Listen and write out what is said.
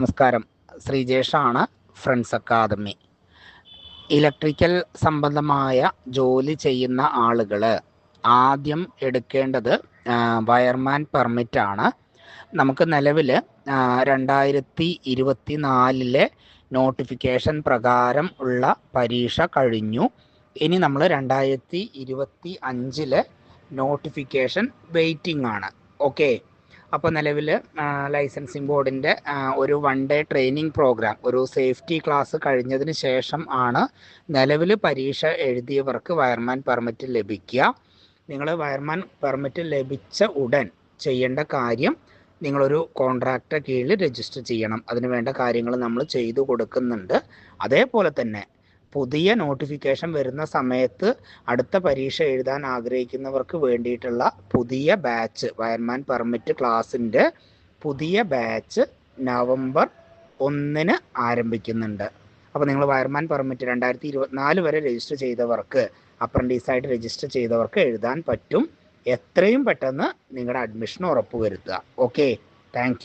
നമസ്കാരം. ശ്രീ ശ്രീജേഷാണ് friends academy. Electrical സംബന്ധമായ ജോലി ചെയ്യുന്ന ആളുകൾ ആദ്യം എടുക്കേണ്ടത് വയർമാൻ പെർമിറ്റ് ആണ് നമുക്ക് നിലവിൽ രണ്ടായിരത്തി ഇരുപത്തി നാലിലെ നോട്ടിഫിക്കേഷൻ പ്രകാരം ഉള്ള പരീക്ഷ കഴിഞ്ഞു. ഇനി നമ്മൾ രണ്ടായിരത്തി ഇരുപത്തി അഞ്ചിലെ നോട്ടിഫിക്കേഷൻ വെയിറ്റിംഗ് ആണ് ഓക്കെ? അപ്പോൾ നിലവിൽ ലൈസൻസിങ് ബോർഡിന്റെ ഒരു വൺ ഡേ ട്രെയിനിങ് പ്രോഗ്രാം ഒരു സേഫ്റ്റി ക്ലാസ് കഴിഞ്ഞതിന് ശേഷം ആണ് നിലവിൽ പരീക്ഷ എഴുതിയവർക്ക് വയർമാൻ പെർമിറ്റ് ലഭിക്കുക. നിങ്ങൾ വയർമാൻ പെർമിറ്റ് ലഭിച്ച ഉടൻ ചെയ്യേണ്ട കാര്യം നിങ്ങളൊരു കോൺട്രാക്ടർ കീഴിൽ രജിസ്റ്റർ ചെയ്യണം. അതിന് വേണ്ട കാര്യങ്ങൾ നമ്മൾ ചെയ്തു കൊടുക്കുന്നുണ്ട്. അതേപോലെ തന്നെ പുതിയ നോട്ടിഫിക്കേഷൻ വരുന്ന സമയത്ത് അടുത്ത പരീക്ഷ എഴുതാൻ ആഗ്രഹിക്കുന്നവർക്ക് വേണ്ടിയിട്ടുള്ള പുതിയ ബാച്ച് വയർമാൻ പെർമിറ്റ് ക്ലാസ്സിന്റെ പുതിയ ബാച്ച് നവംബർ ഒന്നിന് ആരംഭിക്കുന്നുണ്ട്. അപ്പോൾ നിങ്ങൾ വയർമാൻ പെർമിറ്റ് രണ്ടായിരത്തി ഇരുപത്തിനാല് വരെ രജിസ്റ്റർ ചെയ്തവർക്ക് അപ്രന്റീസായിട്ട് രജിസ്റ്റർ ചെയ്തവർക്ക് എഴുതാൻ പറ്റും. എത്രയും പെട്ടെന്ന് നിങ്ങളുടെ അഡ്മിഷൻ ഉറപ്പുവരുത്തുക. ഓക്കെ. താങ്ക്